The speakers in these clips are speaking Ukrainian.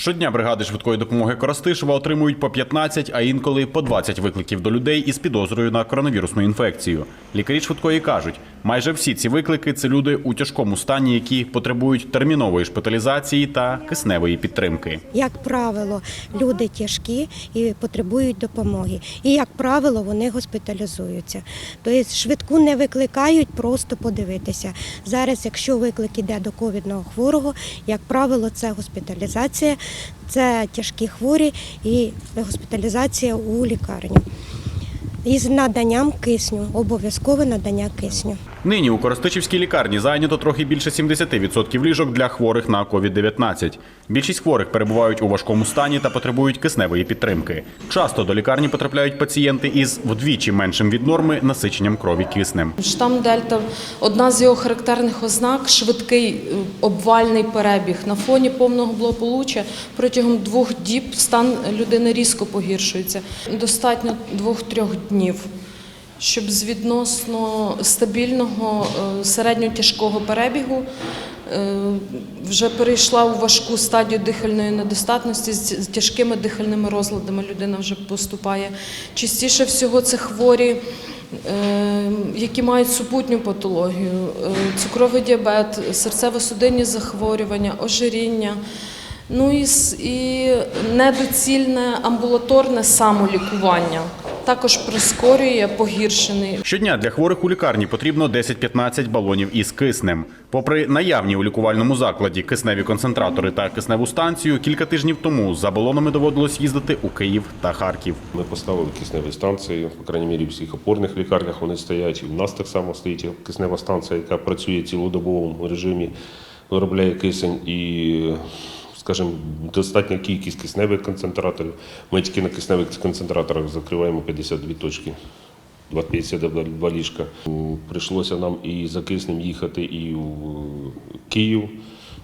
Щодня бригади швидкої допомоги Коростишева отримують по 15, а інколи по 20 викликів до людей із підозрою на коронавірусну інфекцію. Лікарі швидкої кажуть, майже всі ці виклики це люди у тяжкому стані, які потребують термінової шпиталізації та кисневої підтримки. Як правило, люди тяжкі і потребують допомоги. І як правило, вони госпіталізуються. Тобто швидку не викликають, просто подивитися. Зараз, якщо виклик іде до ковідного хворого, як правило, це госпіталізація, це тяжкі хворі і госпіталізація у лікарню. Із наданням кисню, обов'язкове надання кисню. Нині у Коростичівській лікарні зайнято трохи більше 70% ліжок для хворих на COVID-19. Більшість хворих перебувають у важкому стані та потребують кисневої підтримки. Часто до лікарні потрапляють пацієнти із вдвічі меншим від норми насиченням крові киснем. Штам Дельта одна з його характерних ознак швидкий е, обвальний перебіг. На фоні повного благополуччя протягом двох діб стан людини різко погіршується. Достатньо двох-трьох днів. Щоб з відносно стабільного е, середньотяжкого перебігу е, вже перейшла у важку стадію дихальної недостатності з тяжкими дихальними розладами людина вже поступає. Частіше всього це хворі, е, які мають супутню патологію, цукровий діабет, серцево-судинні захворювання, ожиріння. Ну і недоцільне амбулаторне самолікування також прискорює погіршений Щодня для хворих у лікарні потрібно 10-15 балонів із киснем. Попри наявні у лікувальному закладі кисневі концентратори та кисневу станцію, кілька тижнів тому за балонами доводилось їздити у Київ та Харків. Ми поставили кисневі станції, по крайній мірі, в всіх опорних лікарнях вони стоять. І в нас так само стоїть киснева станція, яка працює в цілодобовому режимі, виробляє кисень і, скажімо, достатня кількість кисневих концентраторів. Ми тільки на кисневих концентраторах закриваємо 52 точки. 52 ліжка. Прийшлося нам і за киснем їхати і в Київ,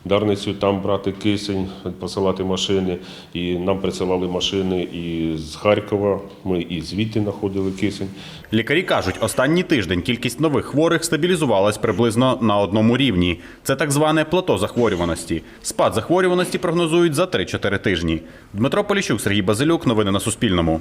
Дарницю, там брати кисень, посилати машини. І нам присилали машини і з Харкова. Ми і звідти знаходили кисень. Лікарі кажуть, останній тиждень кількість нових хворих стабілізувалась приблизно на одному рівні. Це так зване плато захворюваності. Спад захворюваності прогнозують за 3-4 тижні. Дмитро Поліщук, Сергій Базилюк. Новини на Суспільному.